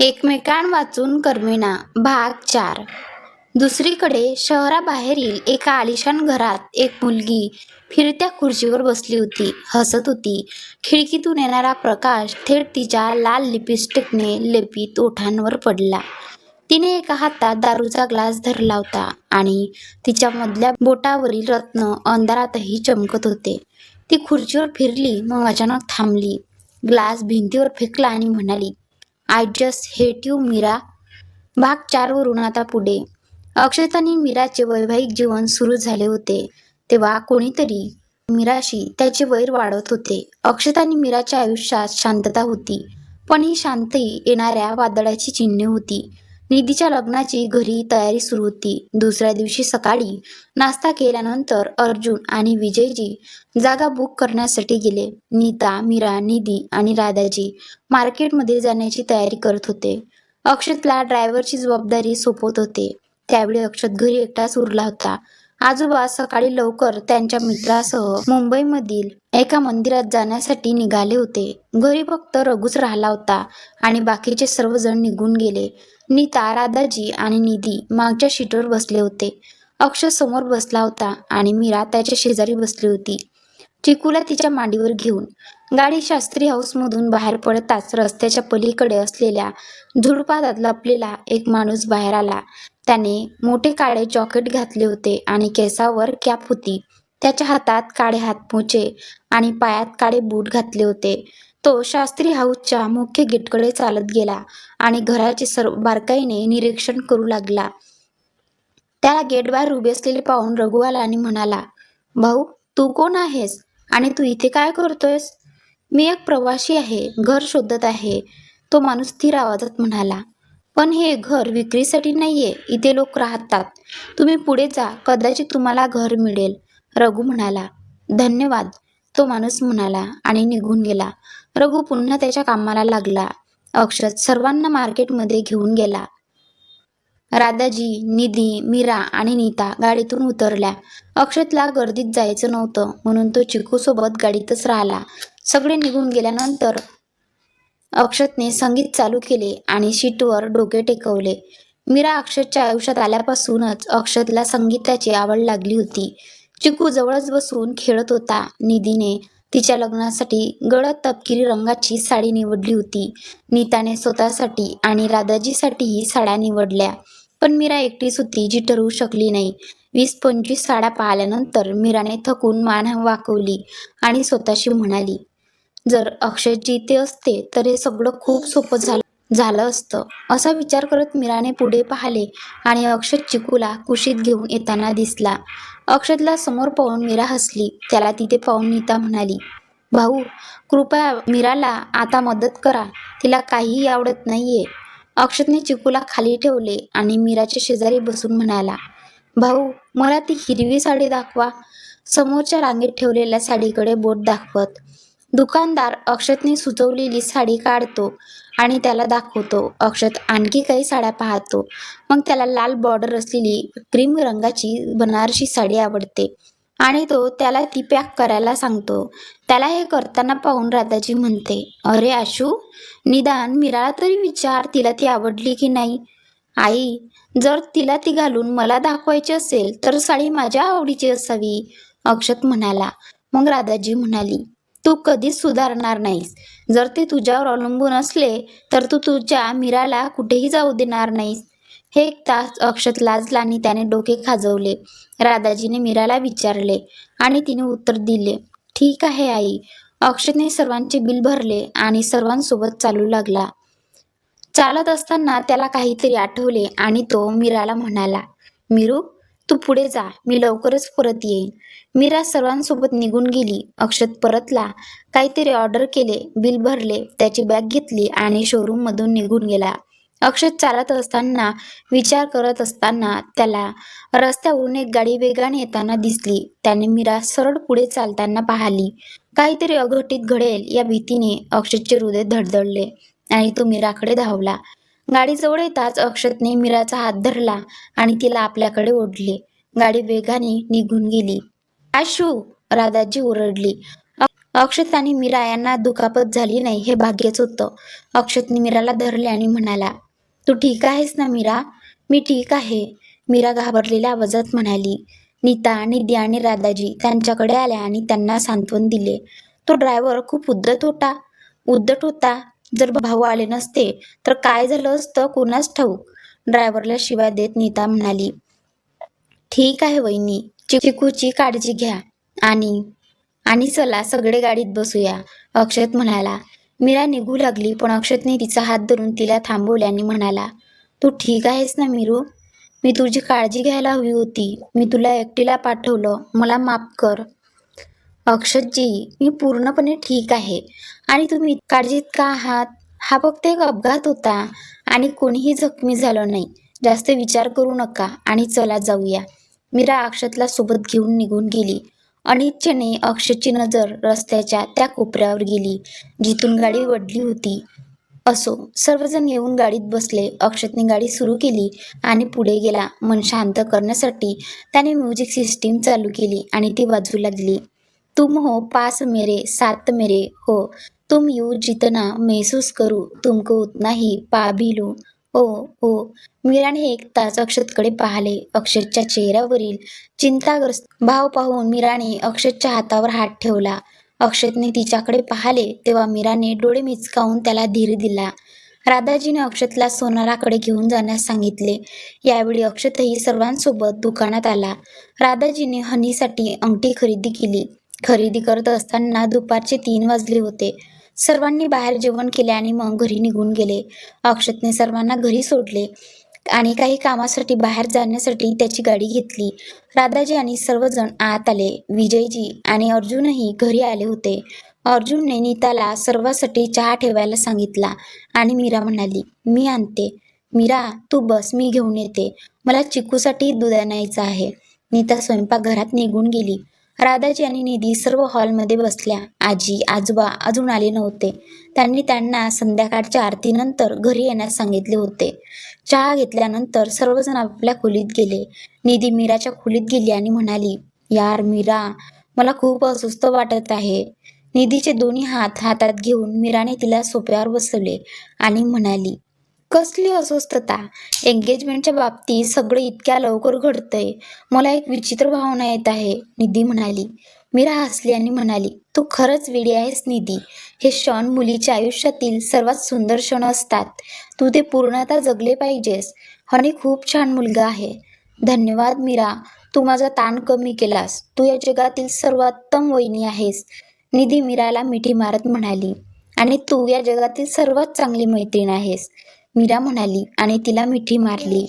एकमेकां वाचून कर्मिणा. भाग चार. दुसरीकडे शहराबाहेरील एका आलिशान घरात एक मुलगी फिरत्या खुर्चीवर बसली होती हसत होती. खिडकीतून येणारा प्रकाश थेट तिच्या लाल लिपस्टिकने लेपित ओठांवर पडला. तिने एका हातात दारूचा ग्लास धरला होता आणि तिच्या मधल्या बोटावरील रत्न अंधारातही चमकत होते. ती खुर्चीवर फिरली मग अचानक थांबली. ग्लास भिंतीवर फेकला आणि म्हणाली I just hate you Meera. भाग चारवरून आता पुढे. अक्षत आणि मीराचे वैवाहिक जीवन सुरू झाले होते. तेव्हा कोणीतरी मीराशी त्याचे वैर वाढवत होते. अक्षत आणि मीराच्या आयुष्यात शांतता होती. पण ही शांती येणाऱ्या वादळाची चिन्हे होती. निधीच्या लग्नाची घरी तयारी सुरू होती. दुसऱ्या दिवशी सकाळी नाश्ता केल्यानंतर अर्जुन आणि विजयजी जागा बुक करण्यासाठी गेले. नीता मीरा निधी आणि राधाजी मार्केटमध्ये जाण्याची तयारी करत होते. अक्षतला ड्रायव्हरची जबाबदारी सोपवत होते. त्यावेळी अक्षत घरी एकटाच उरला होता. आजोबा सकाळी लवकर त्यांच्या मित्रासह मुंबईमधील एका मंदिरात जाण्यासाठी निघाले होते. घरी फक्त रघुच राहिला होता आणि बाकीचे सर्वजण निघून गेले. नीता राधाजी आणि निधी मागच्या शीटवर बसले होते. अक्षय समोर बसला होता आणि मीरा त्याच्या शेजारी बसली होती. चिकूला तिच्या मांडीवर घेऊन. गाडी शास्त्री हाऊसमधून बाहेर पडताच रस्त्याच्या पलीकडे असलेल्या झुडपात लपलेला एक माणूस बाहेर आला. त्याने मोठे काळे जॉकेट घातले होते आणि केसावर कॅप होती. त्याच्या हातात काळे हातमोचे आणि पायात काळे बूट घातले होते. तो शास्त्री हाऊसच्या मुख्य गेटकडे चालत गेला आणि घराचे सर्व बारकाईने निरीक्षण करू लागला. त्याला गेट बाहेर उभे असलेले पाहून रघु आला आणि म्हणाला भाऊ तू कोण आहेस? आणि तू इथे काय करतोयस? मी एक प्रवासी आहे घर शोधत आहे. तो माणूस स्थिर आवाजात म्हणाला पण हे घर विक्रीसाठी नाहीये इथे लोक राहतात. तुम्ही पुढे जा कदाचित तुम्हाला घर मिळेल. रघु म्हणाला धन्यवाद. तो माणूस म्हणाला आणि निघून गेला. रघु पुन्हा त्याच्या कामाला लागला. अक्षत सर्वांना मार्केटमध्ये घेऊन गेला. राधाजी निधी मीरा आणि नीता गाडीतून उतरल्या. अक्षतला गर्दीत जायचं नव्हतं म्हणून तो चिकूसोबत गाडीतच राहिला. सगळे निघून गेल्यानंतर अक्षतने संगीत चालू केले आणि शीटवर डोके टेकवले. मीरा अक्षतच्या आयुष्यात आल्यापासूनच अक्षतला संगीताची आवड लागली होती. चिकू जवळच बसून खेळत होता. निधीने तिच्या लग्नासाठी गडद तपकिरी रंगाची साडी निवडली होती. नीताने स्वतःसाठी आणि राधाजीसाठीही साड्या निवडल्या. पण मीरा एकटीच होती जी ठरवू शकली नाही. वीस पंचवीस साड्या पाहिल्यानंतर मीराने थकून मान वाकवली आणि स्वतःशी म्हणाली जर अक्षयजी इथे असते तर हे सगळं खूप सोपं झालं झालं असतं. असा विचार करत मीराने पुढे पाहिले आणि अक्षत चिकूला कुशीत घेऊन येताना दिसला. अक्षतला समोर पाहून मीरा हसली. त्याला तिथे पाहून नीता म्हणाली भाऊ कृपया मीराला आता मदत करा. तिला काहीही आवडत नाहीये. अक्षतने चिकूला खाली ठेवले आणि मीराच्या शेजारी बसून म्हणाला भाऊ मला ती हिरवी साडी दाखवा. समोरच्या रांगेत ठेवलेल्या साडीकडे बोट दाखवत. दुकानदार अक्षतने सुचवलेली साडी काढतो आणि त्याला दाखवतो. अक्षत आणखी काही साड्या पाहतो. मग त्याला लाल बॉर्डर असलेली क्रीम रंगाची बनारसी साडी आवडते. आणि तो त्याला ती पॅक करायला सांगतो. त्याला हे करताना पाहून राधाजी म्हणते अरे आशू निदान मीराला तरी विचार तिला ती आवडली की नाही? आई जर तिला ती घालून मला दाखवायची असेल तर साडी माझ्या आवडीची असावी. अक्षत म्हणाला. मग राधाजी म्हणाली तू कधीच सुधारणार नाहीस. जर ते तुझ्यावर अवलंबून असले तर तू तुझ्या मीराला कुठेही जाऊ देणार नाहीस. हे एक तास अक्षत लाजला आणि त्याने डोके खाजवले. राधाजीने मीराला विचारले आणि तिने उत्तर दिले ठीक आहे आई. अक्षतने सर्वांचे बिल भरले आणि सर्वांसोबत चालू लागला. चालत असताना त्याला काहीतरी आठवले आणि तो मीराला म्हणाला मीरू तू पुढे जा मी लवकरच परत येईन. मीरा सर्वांसोबत निघून गेली. अक्षत परतला. काहीतरी ऑर्डर केले बिल भरले त्याची बॅग घेतली आणि शोरूम मधून निघून गेला. अक्षत चालत असताना विचार करत असताना त्याला रस्त्यावरून एक गाडी वेगाने येताना दिसली. त्याने मीरा सरळ पुढे चालताना पाहिली. काहीतरी अघटित घडेल या भीतीने अक्षतचे हृदय धडधडले आणि तो मीराकडे धावला. गाडी जवळ येताच अक्षतने मीराचा हात धरला आणि तिला आपल्याकडे ओढले. गाडी वेगाने निघून गेली. आशू! राधाजी ओरडली. अक्षत आणि मीरा यांना दुखापत झाली नाही हे भाग्यच होतं. अक्षतने मीराला धरले आणि म्हणाला तू ठीक आहेस ना मीरा? मी ठीक आहे. मीरा घाबरलेल्या आवाजात म्हणाली नीता निधी आणि राधाजी त्यांच्याकडे आल्या आणि त्यांना सांत्वन दिले. तो ड्रायव्हर खूप उद्धट होता. उद्धट होता? जर भाऊ आले नसते तर काय झालं असतं? कोणाच ठाऊक? ड्रायव्हरला शिवाय देत नीता म्हणाली ठीक आहे वहिनी चिकूची काळजी घ्या आणि आणि चला सगळे गाडीत बसूया अक्षत म्हणाला. मीरा निघू लागली पण अक्षतने तिचा हात धरून तिला थांबवल्याने म्हणाला तू ठीक आहेस ना मीरू? मी तुझी काळजी घ्यायला हवी होती. मी तुला एकटीला पाठवलं. मला माफ कर. अक्षतजी मी पूर्णपणे ठीक आहे. आणि तुम्ही काळजीत का आहात? हा फक्त एक अपघात होता आणि कोणीही जखमी झालं नाही. जास्त विचार करू नका आणि चला जाऊया. मीरा अक्षतला सोबत घेऊन निघून गेली. अनिच्छेने अक्षतची नजर रस्त्याच्या त्या कोपऱ्यावर गेली जिथून गाडी वडली होती. असो सर्वजण येऊन गाडीत बसले. अक्षतने गाडी सुरू केली आणि पुढे गेला. मन शांत करण्यासाठी त्याने म्युझिक सिस्टीम चालू केली आणि ती वाजू लागली तुम हो पास मेरे साथ मेरे हो। तुम यू जितना महसूस करू तुमको उतना ही पा भी लू। ओ ओ मीराने एक तास अक्षतकडे पाहिले. अक्षतच्या चेहऱ्यावरील चिंताग्रस्त भाव पाहून मीराने अक्षतच्या हातावर हात ठेवला. अक्षतने तिच्याकडे पाहिले तेव्हा मीराने डोळे मिचकावून त्याला धीर दिला. राधाजीने अक्षतला सोनाराकडे घेऊन जाण्यास सांगितले. यावेळी अक्षतही सर्वांसोबत दुकानात आला. राधाजीने हनीसाठी अंगठी खरेदी केली. खरेदी करत असताना दुपारचे तीन वाजले होते. सर्वांनी बाहेर जेवण केले आणि मग घरी निघून गेले. अक्षतने सर्वांना घरी सोडले आणि काही कामासाठी बाहेर जाण्यासाठी त्याची गाडी घेतली. राधाजी आणि सर्वजण आत आले. विजयजी आणि अर्जुनही घरी आले होते. अर्जुनने नीताला सर्वासाठी चहा ठेवायला सांगितला आणि मीरा म्हणाली मी आणते. मीरा तू बस मी घेऊन येते. मला चिकूसाठी दूध आणायचं आहे. नीता स्वयंपाकघरात निघून गेली. राधाजी आणि निधी सर्व हॉलमध्ये बसल्या. आजी आजोबा अजून आले नव्हते. त्यांनी त्यांना संध्याकाळच्या आरतीनंतर घरी येण्यास सांगितले होते. चहा घेतल्यानंतर सर्वजण आपल्या खोलीत गेले. निधी मीराच्या खोलीत गेली आणि म्हणाली यार मीरा मला खूप अस्वस्थ वाटत आहे. निधीचे दोन्ही हात हातात घेऊन मीराने तिला सोप्यावर बसवले आणि म्हणाली कसली अस्वस्थता? एंगेजमेंटच्या बाबतीत सगळं इतक्या लवकर घडतंय. मला एक विचित्र भावना येत आहे निधी म्हणाली. मीरा हसली आणि म्हणाली तू खरंच वेडी आहेस निधी. हे क्षण मुलीच्या आयुष्यातील सर्वात सुंदर क्षण असतात. तू ते पूर्णतः जगले पाहिजेस. हनी खूप छान मुलगा आहे. धन्यवाद मीरा. तू माझा ताण कमी केलास. तू या जगातील सर्वोत्तम वहिनी आहेस. निधी मीराला मिठी मारत म्हणाली आणि तू या जगातील सर्वात चांगली मैत्रीण आहेस. मीरा म्हणाली आणि तिला मिठी मारली.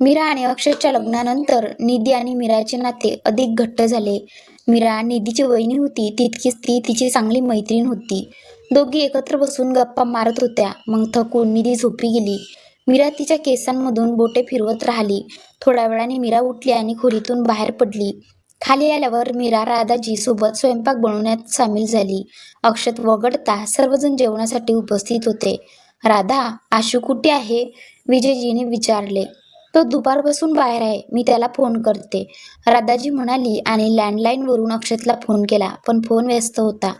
मीरा आणि अक्षयच्या लग्नानंतर निधी आणि मीराचे नाते अधिक घट्ट झाले. मीरा निधीची वहिनी होती तितकीच ती तिची चांगली मैत्रीण होती. दोघी एकत्र बसून गप्पा मारत होत्या. मग थकून निधी झोपी गेली. मीरा तिच्या केसांमधून बोटे फिरवत राहिली. थोड्या वेळाने मीरा उठली आणि खोलीतून बाहेर पडली. खाली आल्यावर मीरा राधाजी सोबत स्वयंपाक बनवण्यात सामील झाली. अक्षत वगळता सर्वजण जेवणासाठी उपस्थित होते. राधा आशू कुठे आहे? विजयजीने विचारले. तो दुपारपासून बाहेर आहे. मी त्याला फोन करते. राधाजी म्हणाली आणि लँडलाईनवरून अक्षतला फोन केला पण फोन व्यस्त होता.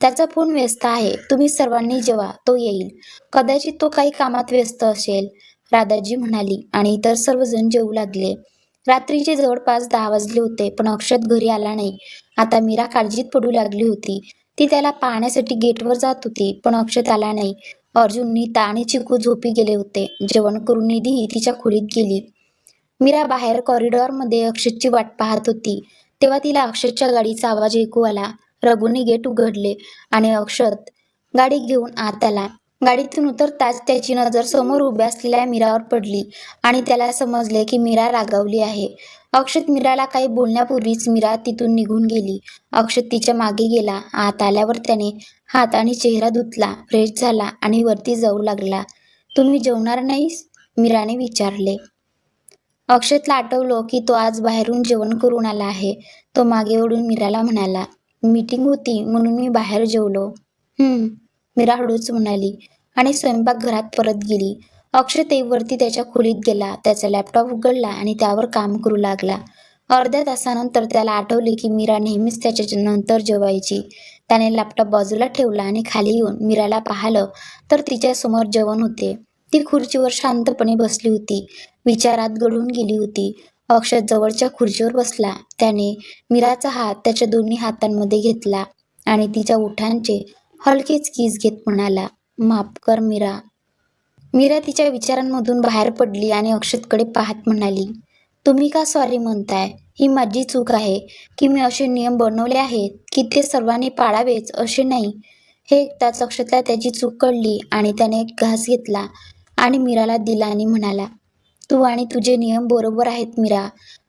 त्याचा फोन व्यस्त आहे. तुम्ही सर्वांनी जेवा तो येईल. कदाचित तो काही कामात व्यस्त असेल. राधाजी म्हणाली आणि इतर सर्वजण जेवू लागले. रात्रीचे जवळपास दहा वाजले होते पण अक्षत घरी आला नाही. आता मीरा काळजीत पडू लागली होती. ती त्याला पाहण्यासाठी गेटवर जात होती पण अक्षत आला नाही. अर्जुन नीता आणि चिकू झोपी गेले होते. जेवण करून निधीही तिच्या खोलीत गेली. मीरा बाहेर कॉरिडॉरमध्ये अक्षतची वाट पाहत होती. तेव्हा तिला अक्षतच्या गाडीचा आवाज ऐकू आला. रघुने गेट उघडले आणि अक्षत गाडी घेऊन आत आला. गाडीतून उतरताच त्याची नजर समोर उभ्या असलेल्या मीरावर पडली आणि त्याला समजले की मीरा रागावली आहे. अक्षत मीराला काही बोलण्यापूर्वीच मीरा तिथून निघून गेली. अक्षत तिच्यामागे गेला. आत आल्यावर त्याने हात आणि चेहरा धुतला फ्रेश झाला आणि वरती जाऊ लागला. तुम्ही जेवणार नाहीस? मीराने विचारले. अक्षतला आठवलं की तो आज बाहेरून जेवण करून आला आहे. तो मागे ओढून मीराला म्हणाला मीटिंग होती म्हणून मी बाहेर जेवलो. मीरा हळूच म्हणाली आणि स्वयंपाकघरात परत गेली. अक्षय वरती त्याच्या खोलीत गेला त्याचा लॅपटॉप उघडला आणि त्यावर काम करू लागला. अर्ध्या तासानंतर त्याला आठवले की मीरा नेहमीच त्याच्या नंतर जेवायची. त्याने लॅपटॉप बाजूला ठेवला आणि खाली येऊन मीराला पाहिलं तर तिच्यासमोर जेवण होते. ती खुर्चीवर शांतपणे बसली होती. विचारात गळून गेली होती. अक्षत जवळच्या खुर्चीवर बसला. त्याने मीराचा हात त्याच्या दोन्ही हातांमध्ये घेतला आणि तिच्या ओठांचे हलकेच किस घेत म्हणाला माफ कर मीरा. मीरा तिच्या विचारांमधून बाहेर पडली आणि अक्षतकडे पाहत म्हणाली तुम्ही का सॉरी म्हणताय? ही माझी चूक आहे की मी असे नियम बनवले आहेत की ते सर्वांनी पाळावेच असे नाही. हे ऐकताच अक्षतला त्याची चूक कळली आणि त्याने एक घास घेतला आणि मीराला दिला आणि म्हणाला तू आणि तुझे नियम बरोबर आहेत मीरा.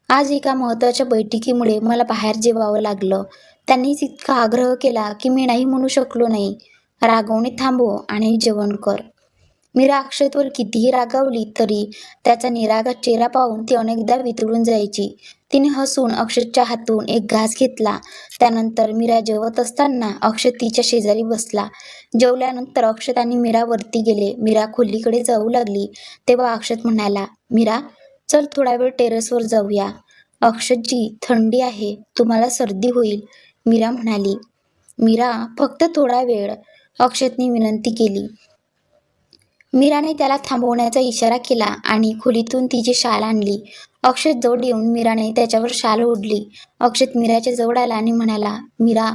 आज एका महत्त्वाच्या बैठकीमुळे मला बाहेर जेवावं लागलं. त्यांनीच इतका आग्रह केला की मी नाही म्हणू शकलो नाही. रागवणे थांबव आणि जेवण कर. मीरा अक्षतवर कितीही रागावली तरी त्याचा निरागा चेहरा पाहून ती अनेकदा वितळून जायची. तिने हसून अक्षतच्या हातून एक घास घेतला. त्यानंतर मीरा जेवत असताना अक्षत तिच्या शेजारी बसला. जेवल्यानंतर अक्षत आणि मीरा वरती गेले. मीरा खोलीकडे जाऊ लागली. तेव्हा अक्षत म्हणाला मीरा चल थोडा वेळ टेरेसवर जाऊया. अक्षतजी थंडी आहे. तुम्हाला सर्दी होईल. मीरा म्हणाली मीरा फक्त थोडा वेळ. अक्षतने विनंती केली. मीराने त्याला थांबवण्याचा इशारा केला आणि खोलीतून तिची शाल आणली. अक्षत जवळ येऊन मीराने त्याच्यावर शाल ओढली. अक्षत मीराच्या जवळ आला आणि म्हणाला मीरा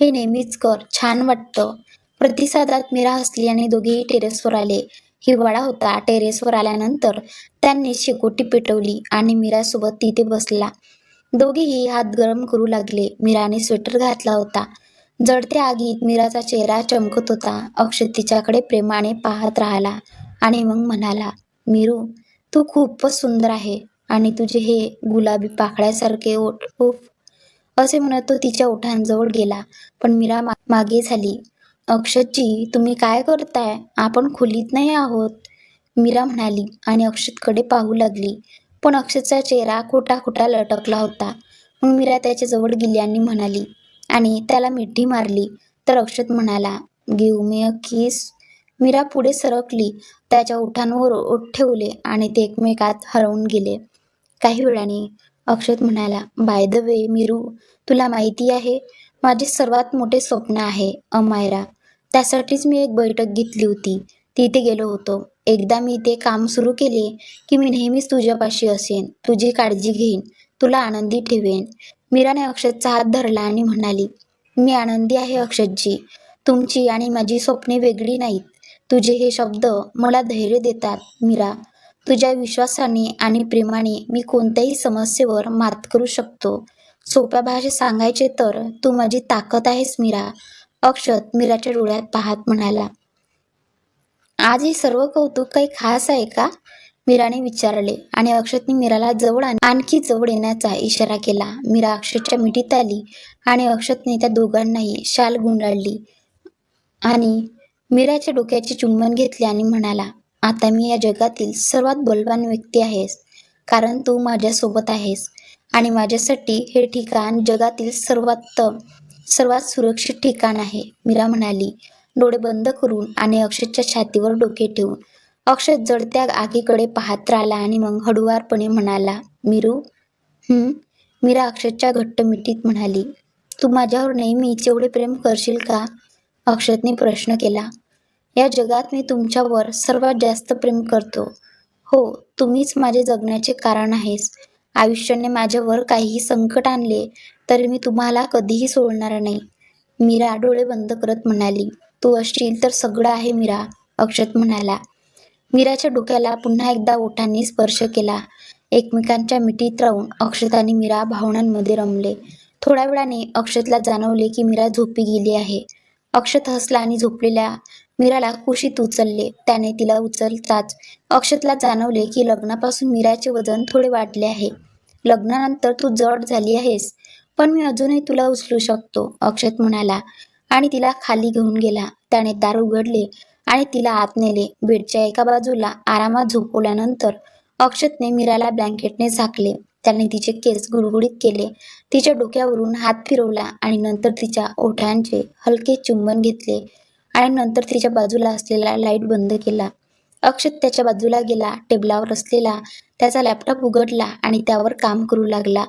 हे नेहमीच कर छान वाटतं प्रतिसादात मीरा हसली आणि दोघेही टेरेसवर आले. हिवाळा होता. टेरेसवर आल्यानंतर त्यांनी शेकोटी पेटवली आणि मीरासोबत तिथे बसला. दोघेही हात गरम करू लागले. मीराने स्वेटर घातला होता. जडत्या आगीत मीराचा चेहरा चमकत होता. अक्षत तिच्याकडे प्रेमाने पाहत राहिला आणि मग म्हणाला मीरू तू खूपच सुंदर आहे. आणि तुझे हे गुलाबी पाखळ्यासारखे ओठ उफ असे म्हणत तो तिच्या ओठांजवळ गेला. पण मीरा मा मागे झाली. अक्षतजी तुम्ही काय करताय? आपण खोलीत नाही आहोत. मीरा म्हणाली आणि अक्षतकडे पाहू लागली. पण अक्षतचा चेहरा खोटा खोटा लटकला होता. मग मीरा त्याच्याजवळ गेली आणि म्हणाली आणि त्याला मिठी मारली. तर अक्षत म्हणाला गिव मी अ किस. मीरा पुढे सरकली. त्याच्या ओठांवर ओठ ठेवले आणि ते एकमेकात हरवून गेले. काही वेळाने अक्षत म्हणाला बाय द वे मीरू तुला माहिती आहे माझे सर्वात मोठे स्वप्न आहे अमायरा. त्यासाठीच मी एक बैठक घेतली होती. तिथे गेलो होतो. एकदा मी ते काम सुरू केले की मी नेहमीच तुझ्यापाशी असेन. तुझी काळजी घेईन. तुला आनंदी ठेवेन. मीराने अक्षतचा हात धरला आणि म्हणाली मी आनंदी आहे अक्षतजी. तुमची आणि माझी स्वप्ने वेगळी नाहीत. तुझे हे शब्द मला धैर्य देतात मीरा. तुझ्या विश्वासाने आणि प्रेमाने मी कोणत्याही समस्येवर मात करू शकतो. सोप्या भाषेत सांगायचे तर तू माझी ताकद आहेस मीरा. अक्षत मीराच्या डोळ्यात पाहत म्हणाला. आज हे सर्व कौतुक काही खास आहे का मीराने विचारले आणि अक्षतने मीराला जवळ आण- आणखी जवळ येण्याचा इशारा केला. मीरा अक्षतच्या मिठीत आली आणि अक्षतने त्या दोघांनाही शाल गुंडाळली आणि मीराच्या डोक्याचे चुंबन घेतले आणि म्हणाला आता मी या जगातील सर्वात बलवान व्यक्ती आहेस कारण तू माझ्यासोबत आहेस. आणि माझ्यासाठी हे ठिकाण जगातील सर्वात सर्वात सुरक्षित ठिकाण आहे मीरा म्हणाली. डोळे बंद करून आणि अक्षतच्या छातीवर डोके ठेवून. अक्षत जडत्या आगीकडे पाहत राहिला आणि मग हळुवारपणे म्हणाला मीरू हं मीरा अक्षतच्या घट्ट मिठीत म्हणाली. तू माझ्यावर नेहमी जेवढे प्रेम करशील का अक्षतने प्रश्न केला. या जगात मी तुमच्यावर सर्वात जास्त प्रेम करतो. हो तुम्हीच माझे जगण्याचे कारण आहेस. आयुष्याने माझ्यावर काहीही संकट आणले तरी मी तुम्हाला कधीही सोडणार नाही. मीरा डोळे बंद करत म्हणाली तू असशील तर सगळं आहे मीरा अक्षत म्हणाला. मीराच्या डोक्याला पुन्हा एकदा ओठांनी स्पर्श केला. एकमेकांच्या मिठीत राहून अक्षत आणि मीरा भावनांमध्ये रमले. थोड्या वेळाने अक्षतला जाणवले की मीरा झोपी गेली आहे. अक्षत हसला आणि झोपलेल्या मीराला कुशीत उचलले. त्याने तिला उचलताच अक्षतला जाणवले की लग्नापासून मीराचे वजन थोडे वाढले आहे. लग्नानंतर तू जड झाली आहेस पण मी अजूनही तुला उचलू शकतो अक्षत म्हणाला. आणि तिला खाली घेऊन गेला. त्याने दार उघडले आणि तिला आत नेले. बेडच्या एका बाजूला आरामात झोपवल्यानंतर अक्षतने मीराला ब्लँकेटने झाकले. त्याने तिचे केस गुळगुळीत केले. तिच्या डोक्यावरून हात फिरवला आणि नंतर तिच्या ओठांचे हलके चुंबन घेतले. आणि नंतर तिच्या बाजूला असलेला लाइट बंद केला. अक्षत त्याच्या बाजूला गेला टेबलावर असलेला त्याचा लॅपटॉप उघडला आणि त्यावर काम करू लागला.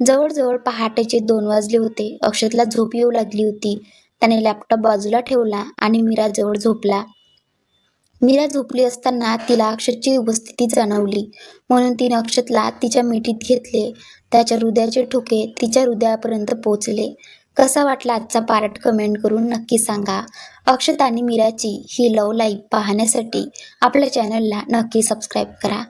जवळजवळ पहाटेचे दोन वाजले होते. अक्षतला झोप येऊ लागली होती. त्याने लॅपटॉप बाजूला ठेवला आणि मीराजवळ झोपला. मीरा झोपली असताना तिला अक्षतची उपस्थिती जाणवली. म्हणून तिने अक्षतला तिच्या मिठीत घेतले. त्याच्या हृदयाचे ठोके तिच्या हृदयापर्यंत पोचले कसा वाटला आजचा पार्ट कमेंट करून नक्की सांगा. अक्षत आणि मीराची ही लव लाईफ पाहण्यासाठी आपल्या चॅनलला नक्की सबस्क्राईब करा.